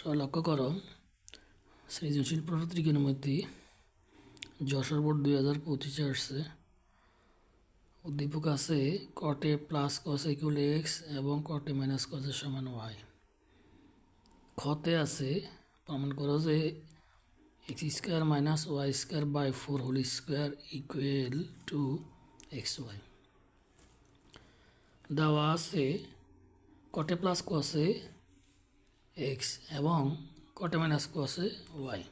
সবাই লক্ষ্য করো সৃজনশীল প্রশ্ন ত্রিকোণমিতি যশোর বোর্ড দুই হাজার পঁচিশে আসছে। উদ্দীপক আছে কটে প্লাস কস ইকুয়াল এক্স এবং কটে মাইনাস কসের সমান ওয়াই খতে আছে, প্রমাণ করো যে x square minus y square by four whole square equal to x y দেওয়া আছে কটে প্লাস কসে এক্স এবং কটে মাইনাস কসে ওয়াই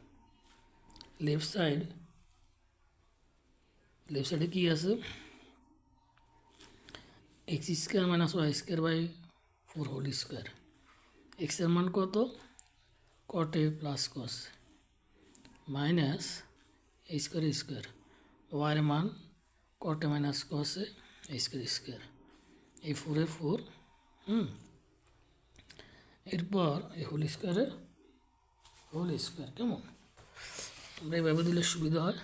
লেফট সাইড লেফট সাইডে কী আছে? X square minus y square by four whole square এক্সের মান কত? কটে plus cos minus A square square ওয়াইয়ের মান কটে মাইনাস কসে এ স্কোয়ার স্কোয়ার এই ফোরে ফোর হুম? এরপর এই হোল স্কোয়ারে হোল স্কোয়ার, কেমন? আমরা এইভাবে দিলে সুবিধা হয়।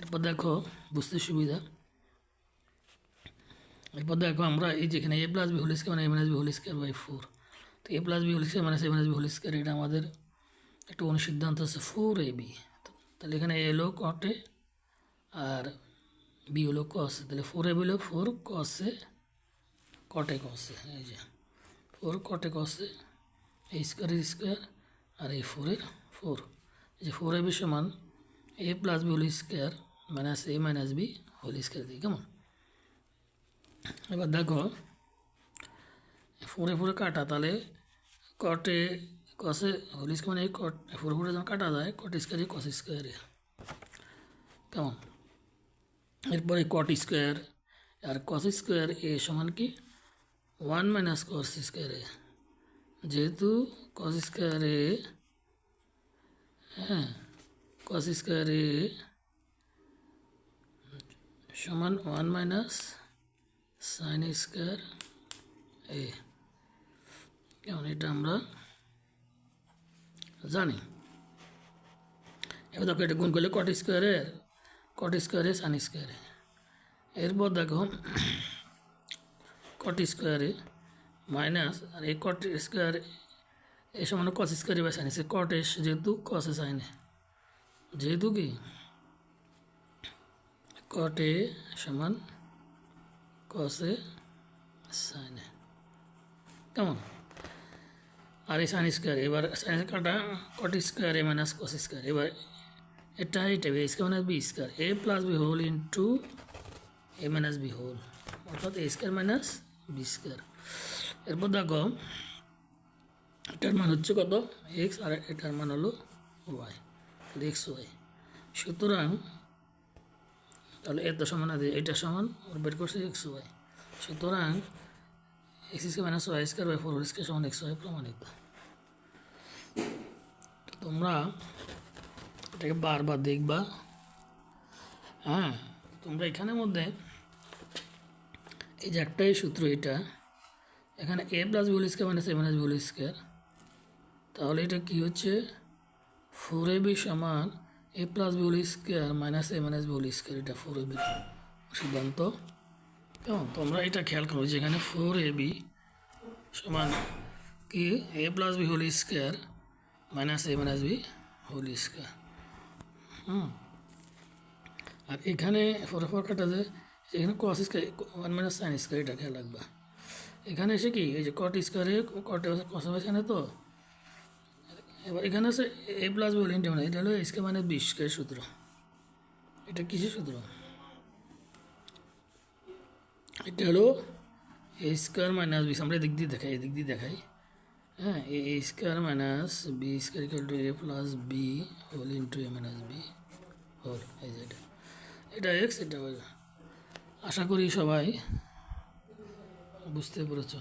এরপর দেখো, বুঝতে সুবিধা। এরপর দেখো, আমরা এই যেখানে A plus B whole square মানে A minus B whole square by four তো A plus B whole square মানে A minus B whole square এটা আমাদের একটা অনুসিদ্ধান্ত আছে ফোর এ বি তাহলে এখানে এ হলো কটে আর বি হলো কসে তাহলে ফোর এ বি হলো ফোর কসে কটে কসে এই যে। ফোর কটে কসে এই স্কোয়ারের স্কোয়ার আর এই ফোরের ফোর এই যে ফোর এ বি সমান A plus B whole square minus A minus B whole square দিই কেমন এবার দেখো ফোরে ফোরে কাটা তাহলে কটে কসে হোল স্কোয়ার মানে এই কট ফোরে ফোরে যখন কাটা যায় কট স্কোয়ারে কস স্কোয়ারে কেমন এরপরে কট স্কোয়ার আর কস স্কোয়ার এ সমান কি ওয়ান মাইনাস কস স্কোয়ারে যেহেতু কস স্কোয়ারে হ্যাঁ কস স্কোয়ারে সমান one minus sine square a কেমন এটা আমরা জানি। এবার দেখো এটা গুণ করলে কট স্কোয়ারের কট স্কোয়ারে সাইন স্কোয়ারে এরপর দেখো কট স্কোয়ারে মাইনাস আর এই কট স্কোয়ার এ সমান কস স্কোয়ারে বা সাইন সে কট এস যেহেতু কসে সাইনে। যেহেতু কি? কটে সমান কসে সাইনে। কেমন? আর এই সাইন স্কোয়ার এবার সাইন কাটা কট স্কোয়ার এ মাইনাস কস স্কোয়ার এবার এটা এটা B square minus B square A plus B whole into A minus B whole অর্থাৎ A square minus B square এরপর দেখো, এটার মান হচ্ছে কত? এক্স আর এটার মান হলো ওয়াই এক্স ওয়াই সুতরাং, তাহলে এত সমান এটা সমান, ওর বের করছে এক্স ওয়াই সুতরাং X square minus Y square by four square সমান এক্স ওয়াই প্রমাণিত। তোমরা এটাকে বারবার দেখবা। হ্যাঁ তোমরা এখানের মধ্যে এই যে একটাই সূত্র এটা, এখানে A plus whole square minus A minus whole square তাহলে এটা কী হচ্ছে? ফোর এ বি সমান A plus whole square minus A minus whole square এটা ফোর এ বি সিদ্ধান্ত। কেমন? তোমরা এটা খেয়াল করো যেখানে ফোর এ বি সমান কি? A plus B whole square minus A minus B whole square হুম। আর এখানে ফোর ফোর কাটা যায়। এখানে cos square one minus sine square এটা খেয়াল রাখবা। এখানে এসে কি, এই যে কট স্কোয়ারে কট কস এখানে তো? এবার এখানে আছে A plus B whole into মানে এটা হলো স্কোয়ার মানে বি স্কোয়ার সূত্র। এটা কিসের সূত্র? এটা হলো এ স্কোয়ার মাইনাস বি আমরা এদিক দিয়ে দেখাই, এদিক দিয়ে দেখাই। হ্যাঁ A square minus B square equal to A plus B whole into A minus B whole এই যে এটা। এটা এক্স এটা আশা করি সবাই বুঝতে পেরেছ।